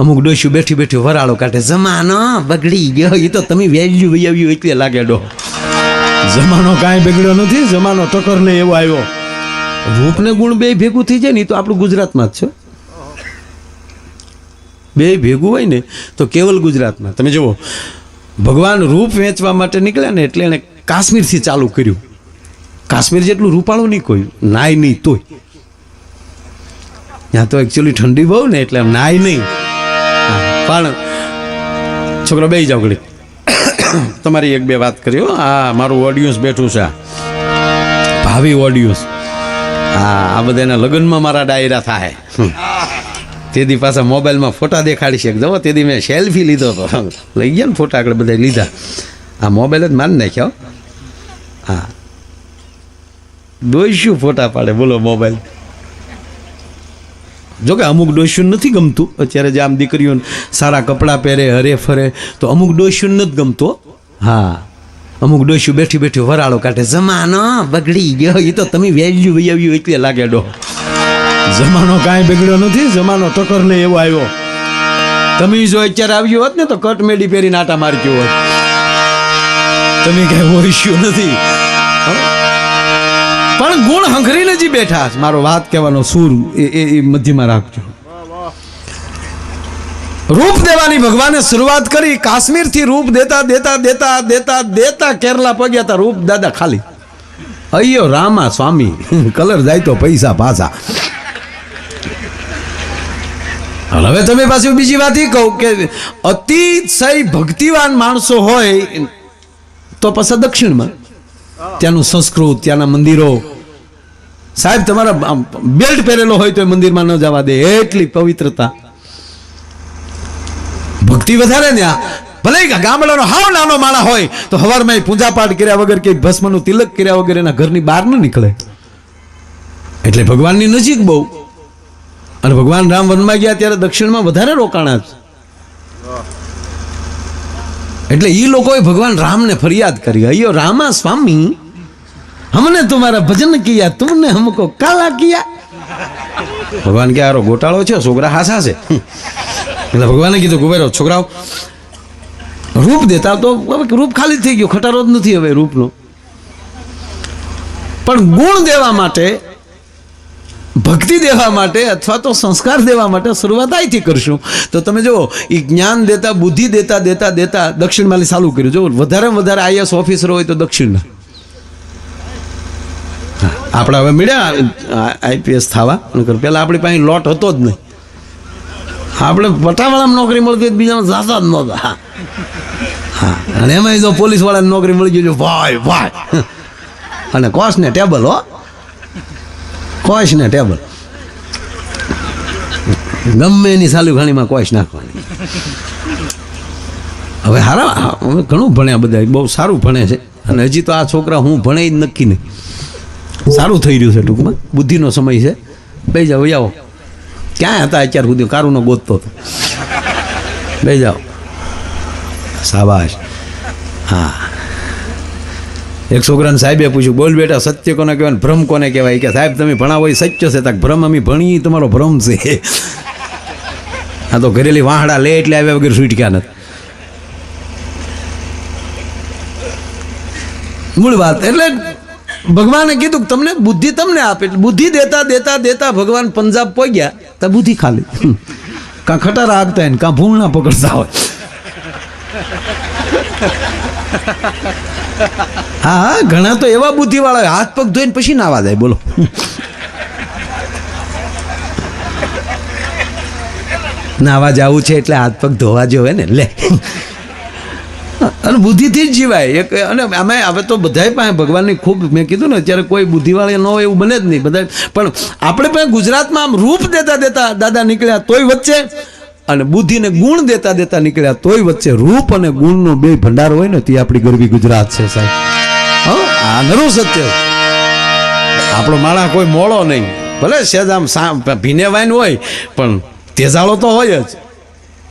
અમુક ડોસ્યું બેઠી બેઠી વરાળો કાઢે જમાનો બગડી ગયો. એ તો તમે વેલ્યુ વૈયાવ્યું એટલે લાગે ડો જમાનો કાંઈ બગડ્યો નથી જમાનો ટકર ને એવો આવ્યો. રૂપ ને ગુણ બે ભેગું થઈ જાય ને એ તો આપણું ગુજરાતમાં જ છે. બે ભેગું હોય ને તો કેવલ ગુજરાતમાં. તમે જુઓ ભગવાન રૂપ વેચવા માટે નીકળ્યા ને એટલે એણે કાશ્મીરથી ચાલુ કર્યું. કાશ્મીર જેટલું રૂપાળું નહીં કોઈ નાય નહીં તોય. ત્યાં તો એકચ્યુઅલી ઠંડી બહુ ને એટલે નાય નહીં. પણ છોકરો બે જાવ ઘડી તમારી એક બે વાત કરી હો. આ મારું ઓડિયન્સ બેઠું છે. ભાવિ ઓડિયન્સ હા, આ બધાના લગ્નમાં મારા ડાયરા થાય. તેદી પાછા મોબાઈલમાં ફોટા દેખાડી છે. જવો તેથી મેં સેલ્ફી લીધો હતો. લઈ ગયા ને ફોટા આગળ બધા લીધા. આ મોબાઈલ જ મારી નાખ્યો. હા. દોઈશું ફોટા પાડે. બોલો મોબાઈલ. જો કે અમુક ડોશ્યુન નથી ગમતું. અત્યારે જે આમ દીકરીઓ સારા કપડાં પહેરે હરે ફરે તો અમુક ડોશ્યુન નથી ગમતો હા. અમુક ડોસ્યું બેઠી બેઠી વરાળો કાઢે જમાનો બગડી ગયો એ તો તમે વેલ્યુ વૈયાવ્યું એટલે લાગે ડો જમાનો કાંઈ બગડ્યો નથી જમાનો ટકર ને એવો આવ્યો. તમે જો અત્યારે આવ્યો હોત ને તો કટ મેડી પહેરીને આટા મારક્યો હોત. તમે કઈ ઓળખ્યું નથી? પણ ગુણ હંખરીને જ બેઠા. મારો વાત કહેવાનો સૂર એ એ મધ્યમાં રાખજો. રૂપ દેવાની ભગવાને શરૂઆત કરી, કાશ્મીરથી રૂપ દેતા દેતા દેતા દેતા દેતા કેરલા પગ્યા હતા રૂપ દાદા ખાલી. અయ్યો રામા સ્વામી, કલર જાય તો પૈસા પાછા. હવે તમે પાછું બીજી વાત એ કહું કે અતિશય ભક્તિવાન માણસો હોય, તો પાછા દક્ષિણમાં. ત્યાંનું સંસ્કૃત, ત્યાંના મંદિરો. સાહેબ, તમારા બેલ્ટ પહેરેલો હોય તો એ મંદિરમાં ન જવા દે. એટલી પવિત્રતા. ભક્તિ વધારે ને આ. ભલે ગામડાનો હાવ નાનો માણા હોય, તો હવારમાં પૂજા પાઠ કર્યા વગર કે ભસ્મનું તિલક કર્યા વગર એના ઘરની બહાર ન નીકળે. એટલે ભગવાનની નજીક બહુ. અને ભગવાન રામ વનમાં ગયા ત્યારે દક્ષિણમાં વધારે રોકાણા છે એટલે એ લોકોએ ભગવાન રામને ફરિયાદ કરી. અયો રામા સ્વામી હમને તમારા ભજન કિયા, તુમને હમકો કાલા કિયા? ભગવાન કે, આરો ગોટાળો છે, છોકરા હાસા છે. એટલે ભગવાને કીધું ગુબેરો છોકરાઓ, રૂપ દેતા તો રૂપ ખાલી થઈ ગયો, ખટારો જ નથી હવે રૂપનો. પણ ગુણ દેવા માટે ભક્તિ દેવા માટે અથવા તો સંસ્કાર દેવા માટે શરૂઆત અહીંથી કરશું. તો તમે જુઓ એ જ્ઞાન દેતા, બુદ્ધિ દેતા દેતા દેતા દક્ષિણમાં ચાલુ કર્યું. જો વધારે વધારે આઈએસ ઓફિસર હોય તો દક્ષિણના. આપણે હવે મળ્યા આઈપીએસ થવા. પહેલાં આપણી પાસે લોટ હતો જ નહીં. આપણે પટાવાળામાં નોકરી મળતી બીજામાં જાતા જ નહોતા હા. અને એમાં જો પોલીસવાળાને નોકરી મળી ગઈ ભાઈ ભાઈ. અને કોસ ને ટેબલ, હો. કોશ ને ટેબલ. ગમે એની સાલી ઘણીમાં કોશ નાખવાની. હવે હારા અમે ઘણું ભણ્યા બધા, બહુ સારું ભણે છે. અને હજી તો આ છોકરા હું ભણે જ નક્કી નહીં. સારું થઈ રહ્યું છે ટૂંકમાં. બુદ્ધિનો સમય છે. બે જાઓ આવો. ક્યાં હતા અત્યાર સુધી? કારુનો ગોતતો હતો. બે જાઓ. સાબાશ. હા. એક છોકરાને સાહેબે પૂછ્યું, બોલ બેટા, સત્ય કોને કહેવાય ભ્રમ કોને કહેવાય? કે, સાહેબ, તમે ભણાવો, એ સત્ય છે. તક ભ્રમ અમે ભણી તમારો ભ્રમ છે. આ તો ઘરેલી વાહડા લે એટલે આવ્યા વગર છૂટક્યા નથી. મૂળ વાત એટલે ભગવાને કીધું કે તમને બુદ્ધિ તમને આપે. બુદ્ધિ દેતા દેતા દેતા ભગવાન પંજાબ પહોંચ્યા તો બુદ્ધિ ખાલી. કાં ખટારા આગતા હોય કાં ભૂંગણા પકડતા હોય. હા ઘણા તો એવા બુદ્ધિવાળા હોય, હાથ પગ ધોઈને પછી નાવા જાય બોલો. નાવા જવું છે એટલે હાથ પગ ધોવા જોવે ને લે. અને બુદ્ધિથી જ જીવાય. એક અને અમે હવે તો બધાય પાસે ભગવાનની ખૂબ મેં કીધું ને અત્યારે કોઈ બુદ્ધિવાળી ન હોય એવું બને જ નહીં. બધા પણ આપણે પણ ગુજરાતમાં આમ રૂપ દેતા દેતા દાદા નીકળ્યા તોય વચ્ચે અને બુદ્ધિને ગુણ દેતા દેતા નીકળ્યા તોય વચ્ચે. રૂપ અને ગુણનો બે ભંડાર હોય ને તે આપણી ગરવી ગુજરાત છે સાહેબ? આ નરું સત્ય આપણો માણસ કોઈ મોળો નહીં. ભલે સેજ આમ ભીને વાઈન હોય, પણ તેજાળો તો હોય જ.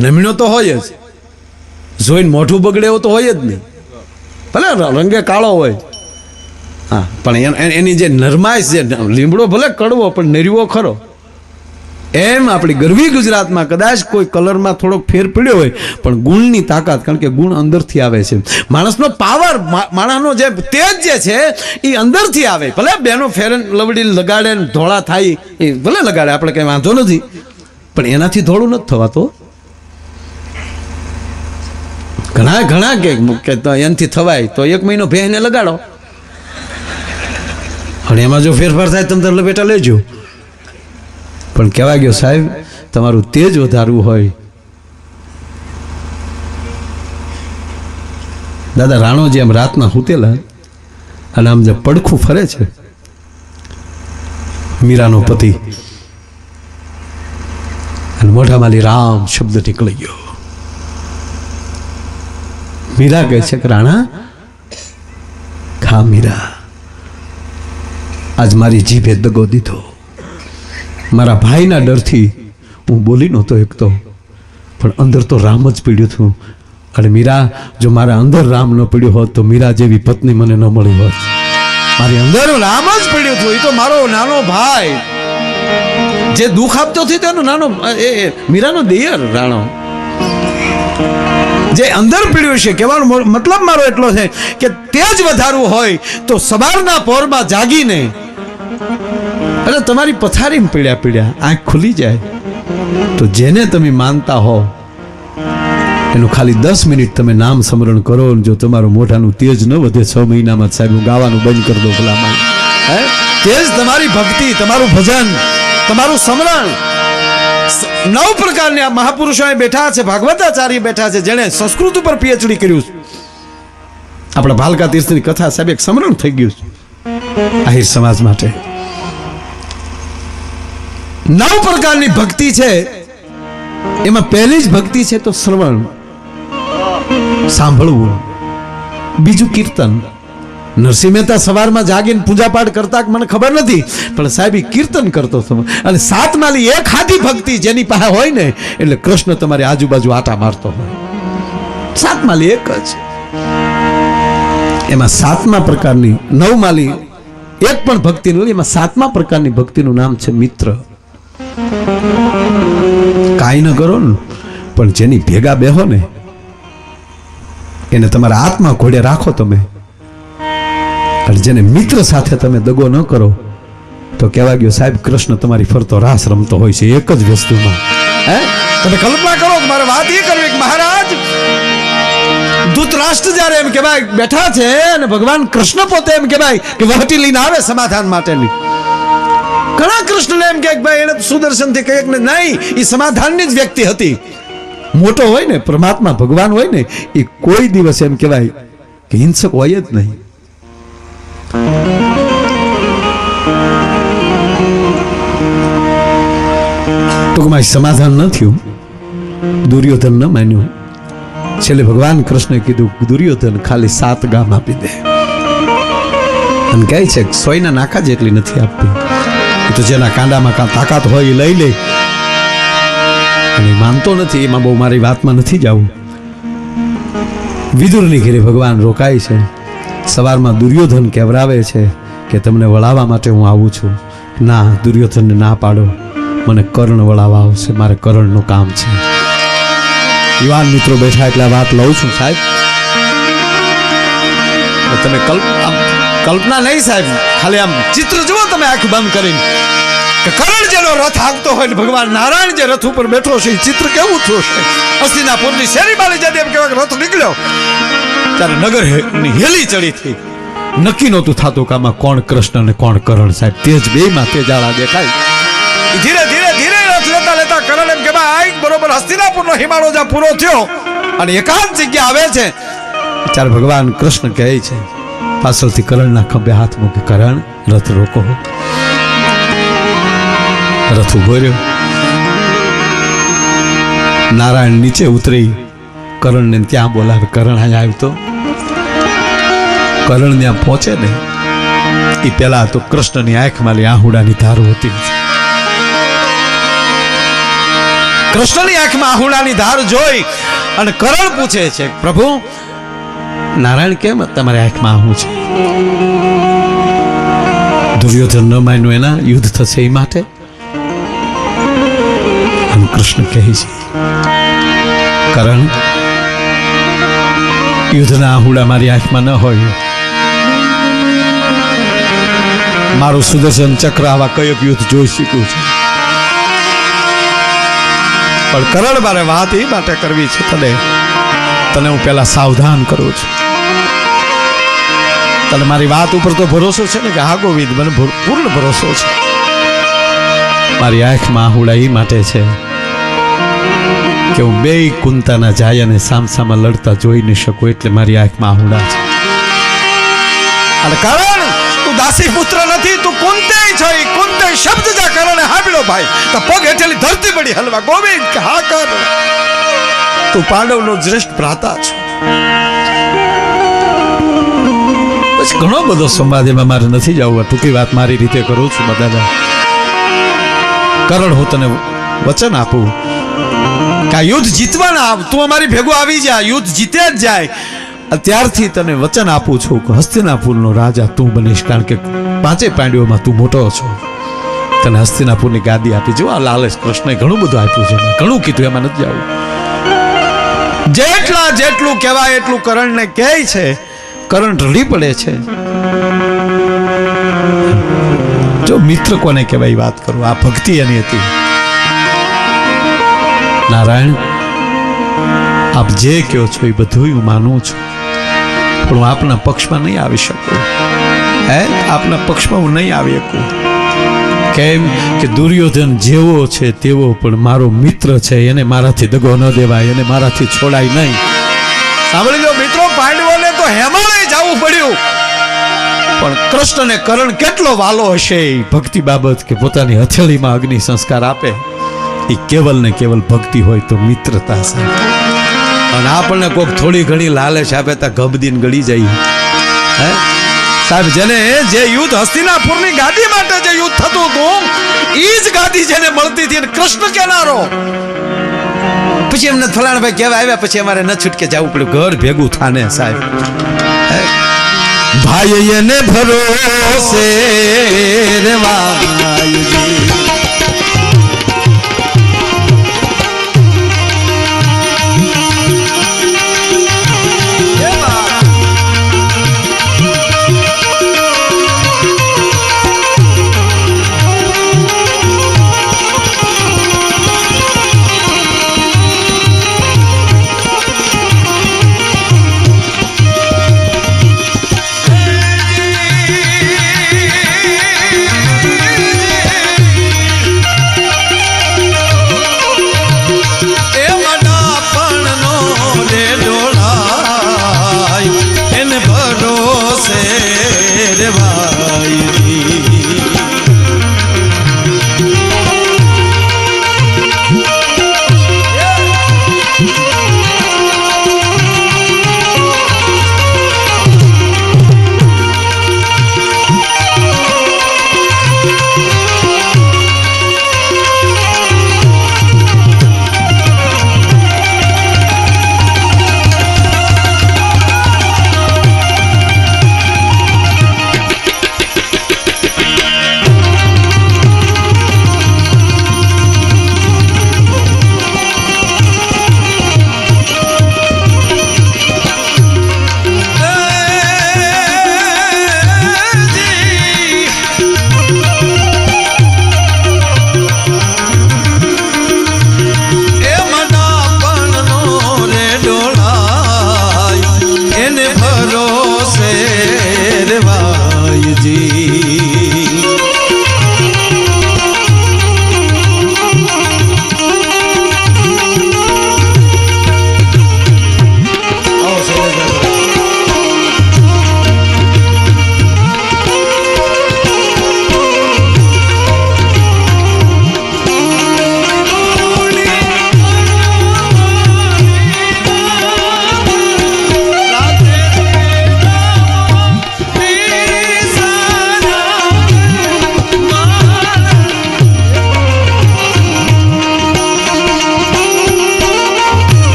નમીનો તો હોય જ. જોઈને મોઢું બગડે એવો તો હોય જ નહીં. ભલે રંગે કાળો હોય. હા, પણ એન- જે નરમાઈશ છે લીમડો ભલે કડવો, પણ નરિવો ખરો. એમ આપણી ગરવી ગુજરાતમાં કદાચ કોઈ કલરમાં થોડોક ફેર પડ્યો હોય, પણ ગુણની તાકાત, કારણ કે ગુણ અંદરથી આવે છે. માણસનો પાવર માણસનો જે તેજ જે છે, એ અંદરથી આવે. ભલે બેનો ફેરન, લવડી લગાડે ધોળા થાય, એ ભલે લગાડે, આપણે કંઈ વાંધો નથી. પણ એનાથી ધોળું નથી થવાતું. ઘણા ઘણા કે એનાથી થવાય, તો એક મહિનો ભેંને લગાડો. અને એમાં જો ફેરફાર થાય તમે લપેટા લેજો. પણ કહેવા ગયો સાહેબ, તમારું તેજ વધારવું હોય. દાદા રાણો આમ રાતના સૂતેલા અને આમ જે પડખું ફરે છે, મીરાનો પતિ. અને મોઢામાંથી રામ શબ્દ નીકળી ગયો. મીરા કહે છે કે, રાણા, ખા મીરા. આજ મારી જીભે દગો દીધો. મારા ભાઈના ડરથી હું બોલી નહોતો એકતો. પણ અંદર તો રામ જ પીડ્યું હતું. અને મીરા, જો મારા અંદર રામ ન પીડ્યો હોત, તો મીરા જેવી પત્ની મને ન મળી હોત. મારી અંદર રામ જ પીડ્યું હતું. એ તો મારો નાનો ભાઈ. જે દુઃખ આપતો હતો તેનો નાનો એ મીરાનો દિયર રાણો. જે અંદર પીડ્યું છે, કહેવાનો મતલબ મારો એટલો છે કે તે જ વધારવું હોય તો સવારના પોરમાં જાગીને અને તમારી પથારીમાં પીડ્યા પીડ્યા આંખ ખુલી જાય. તો જેને તમે માનતા હો, એનું ખાલી દસ મિનિટ તમે નામ સ્મરણ કરો જો તમારું મોઢાનું તેજ ન વધે, છ મહિનામાં સાહેબ હું ગાવાનું બંધ કરી દઉં ભલામાં તેજ તમારી ભક્તિ, તમારું ભજન, તમારું સ્મરણ. નવ પ્રકારની મહાપુરુષો બેઠા છે, ભાગવતાચાર્ય બેઠા છે, જેણે સંસ્કૃત ઉપર પીએચડી કર્યું છે. આપણા ભાલકા તીર્થની કથા સાહેબ એક સ્મરણ થઈ ગયું છે. આહિર સમાજ માટે. નવ પ્રકારની ભક્તિ છે. એમાં પહેલી જ ભક્તિ છે તો શ્રવણ. સાંભળવું. બીજું કીર્તન. નરસિંહ મહેતા સવારમાં જાગીને પૂજાપાઠ કરતા મને ખબર નથી, પણ સાહેબ કીર્તન કરતો હતો. અને સાતમાલી એક હાથી ભક્તિ જેની પાસે હોય ને, એટલે કૃષ્ણ તમારી આજુબાજુ આટા મારતો હોય. સાતમાલી એક જ. એમાં સાતમા પ્રકારની નવમાલી એક પણ ભક્તિ નથી એમાં સાતમા પ્રકારની ભક્તિનું નામ છે મિત્ર. કાંઈ ન કરો ને, પણ જેની ભેગા બેહો ને, એને તમારા આત્મા ઘોડે રાખો તમે. અને જેને મિત્ર સાથે તમે દગો ન કરો, તો કહેવા ગયો, સાહેબ, કૃષ્ણ તમારી ફરતો રાસ રમતો હોય છે, એક જ વસ્તુમાં. હે? તમે કલ્પના કરો મારે વાત એ કરવી કે મહારાજ, ધૂતરાષ્ટ્ર જ્યારે એમ કહેવાય, બેઠા છે અને ભગવાન કૃષ્ણ પોતે એમ કહેવાય કે વહટી લઈને આવે સમાધાન માટેની. ઘણા કૃષ્ણને એમ કે ભાઈ, એને સુદર્શનથી કહે કે નહીં એ સમાધાનની જ વ્યક્તિ હતી. મોટો હોય ને, પરમાત્મા ભગવાન હોય ને એ કોઈ દિવસ એમ કહેવાય કે હિંસક હોય જ નહીં. ટૂંકમાં સમાધાન ન થયું. દુર્યોધન ન માન્યું. છેલ્લે ભગવાન કૃષ્ણે કીધું દુર્યોધન ખાલી સાત ગામ આપી દે. અને કહે છે સોયના નાકા જેટલી નથી આપતી. તો જેના કાંડામાં કાં તાકાત હોય એ લઈ લે. અને માનતો નથી, એમાં બહુ મારી વાતમાં નથી જવું. વિદુરની ઘેરે ભગવાન રોકાય છે. સવારમાં દુર્યોધન કેવરાવે છે કે તમને વળાવવા માટે હું આવું છું. ના, દુર્યોધનને ના પાડો. મને કર્ણ વળાવવા આવશે. મારે કર્ણનું કામ છે. યુવાન મિત્રો બેઠા એટલે વાત લઉં છું, સાહેબ. તમે કલ્પ કલ્પના નહીં સાહેબ. ખાલી આમ ચિત્ર જુઓ તમે આંખ બંધ કરીને. કે કરણ જેનો રથ હાંકતો હોય ને ભગવાન નારાયણ જે રથ ઉપર બેઠો છે એ ચિત્ર કેવું થયું છે? હસ્તિનાપુરની શેરી બાલી એમ કહેવાય રથ નીકળ્યો. ત્યારે નગર હેલી ચડી થઈ. નક્કી નહોતું થતું કે આમાં કોણ કૃષ્ણ ને કોણ કરણ સાહેબ. તેજ બે માં તેજાળા દેખાય. ધીરે ધીરે ધીરે રથ લેતા લેતા કરણ એમ કે ભાઈ બરોબર હસ્તિનાપુરનો હિમાળો જ્યાં પૂરો થયો. અને એકાંત જગ્યા આવે છે. ત્યારે ભગવાન કૃષ્ણ કહે છે પાછળથી કરણના ખંભે હાથ મૂકે કરણ, રથ રોકો. રથ ઊભો રહ્યો. નારાયણ નીચે ઉતરી. કરણને ત્યાં બોલાવે, કરણ અહીંયા આવ્યો કરણ ત્યાં પહોંચે ને એ પેલા તો કૃષ્ણની આંખમાં આહુડાની ધારો હતી. કૃષ્ણની આંખમાં આહુડાની ધાર જોઈ અને કરણ પૂછે છે, પ્રભુ નારાયણ કેમ? તમારી આંખમાં હું છે? દુર્યોધન ન માન્યું એના યુદ્ધ થશે એ માટે? એમ કૃષ્ણ કહે છે. કારણ, યુદ્ધના આહુડા મારી આંખમાં ન હોય. મારું સુદર્શન ચક્ર આવા કયો યુદ્ધ જોઈ શક્યું છે. પણ કરણ મારે વાત એ માટે કરવી છે તને. તને હું પહેલા સાવધાન કરું છું. તને મારી વાત ઉપર તો ભરોસો છે ને કે હા ગોવિંદ, મને પૂર્ણ ભરોસો છે. મારી આંખમાં આહુડા એ માટે છે કે હું બે કુંતાના જાય અને સામસામા લડતા જોઈ ન શકું એટલે મારી આંખમાં આહુડા છે. અને કારણ, તું દાસી પુત્ર નથી, તું કુંતે છે કુંતે શબ્દ જા કારણે હાબડો ભાઈ. તો પગ હેઠેલી ધરતી પડી હલવા, ગોવિંદ, કે હા કર. તું પાંડવનો શ્રેષ્ઠ ભ્રાતા છો. પછી ઘણો બધો એમાં મારે નથી જવું. ટૂંકી વાત મારી રીતે કરું છું બધાને. કરણ, હું તને વચન આપું. કે યુદ્ધ જીતવાના તું અમારી ભેગું આવી જા, યુદ્ધ જીતે જ જાય. અત્યારથી તને વચન આપું છું કે હસ્તિનાપુરનો રાજા તું બનીશ, કારણ કે પાંચે પાંડ્યોમાં તું મોટો છો. તને હસ્તિનાપુરની ગાદી આપી જો, આ લાલચ કૃષ્ણએ ઘણું બધું આપ્યું છે. ઘણું કીધું, એમાં નથી જવું. જેટલા જેટલું કહેવાય એટલું કરણને કહે છે. કરણ રડી પડે છે. જો મિત્ર કોને કહેવાય વાત કરું, આ ભક્તિ એની હતી. નારાયણ, આપ જે કહો છો એ બધું હું માનું છું. પણ હું આપના પક્ષમાં નહીં આવી શકું. હે? આપના પક્ષમાં હું નહીં આવી શકું. કેમ કે દુર્યોધન જેવો છે તેવો પણ મારો મિત્ર છે, એને મારાથી દગો ન દેવાય, એને મારાથી છોડાય નહીં. સાંભળી લો મિત્રો, પાંડવોને તો હેમાળે જવું પડ્યું. પણ કૃષ્ણને કરણ કેટલો વાલો હશે ભક્તિ બાબત કે પોતાની હથેળીમાં અગ્નિ સંસ્કાર આપે? એ કેવલ ને કેવલ ભક્તિ હોય તો મિત્રતા છે અને આપણને કોઈક થોડી ઘણી લાલચ આપે તો ગબદીન ગળી જાય. હે? સાહેબ, જેને જે યુદ્ધ હસ્તિનાપુરની ગાદી માટે જે યુદ્ધ થતું હતું એ જ ગાદી જેને મળતી હતી કૃષ્ણ કેનારો. પછી એમને ફલાણભાઈ કહેવા આવ્યા, પછી અમારે ન છૂટકે જવું પડ્યું. ઘર ભેગું થાને સાહેબ? ભાઈ એને ભરોસે. આચરીએ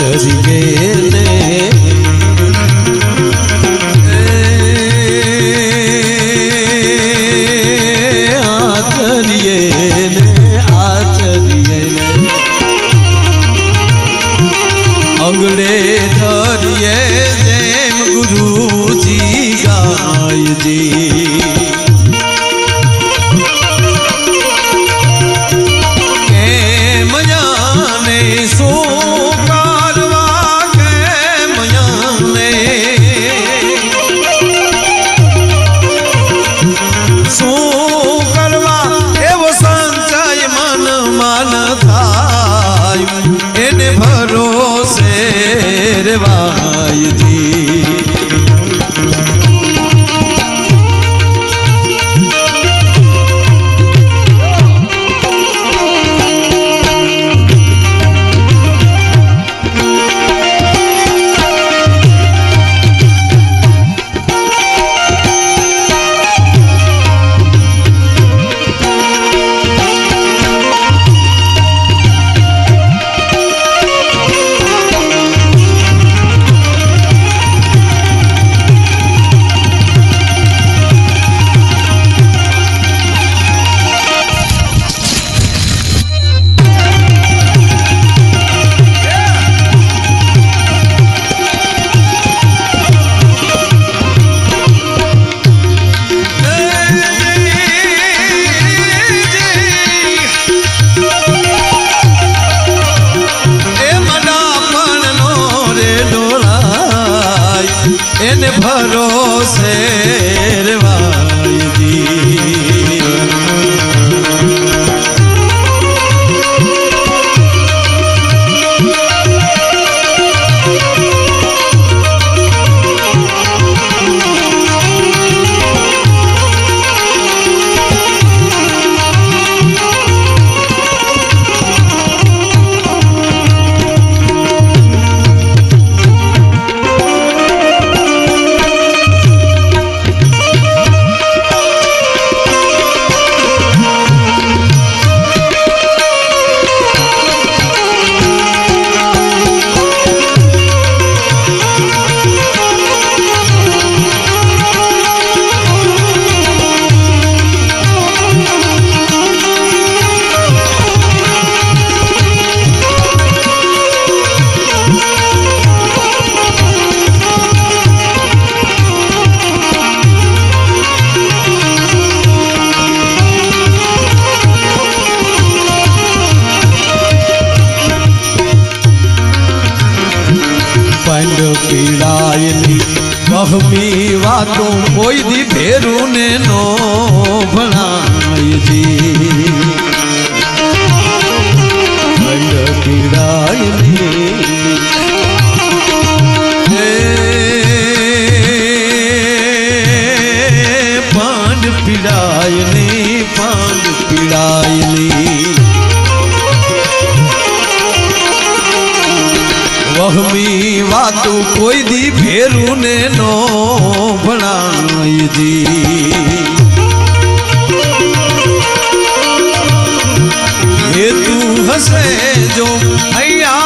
ને કોઈ દી ભેરું ને નો ભણાયજી પંડ પીડાયેલી વહમી વાતું કોઈ દી ફેરું ને નો ભણાયજી એ તું હસે જો અહીંયા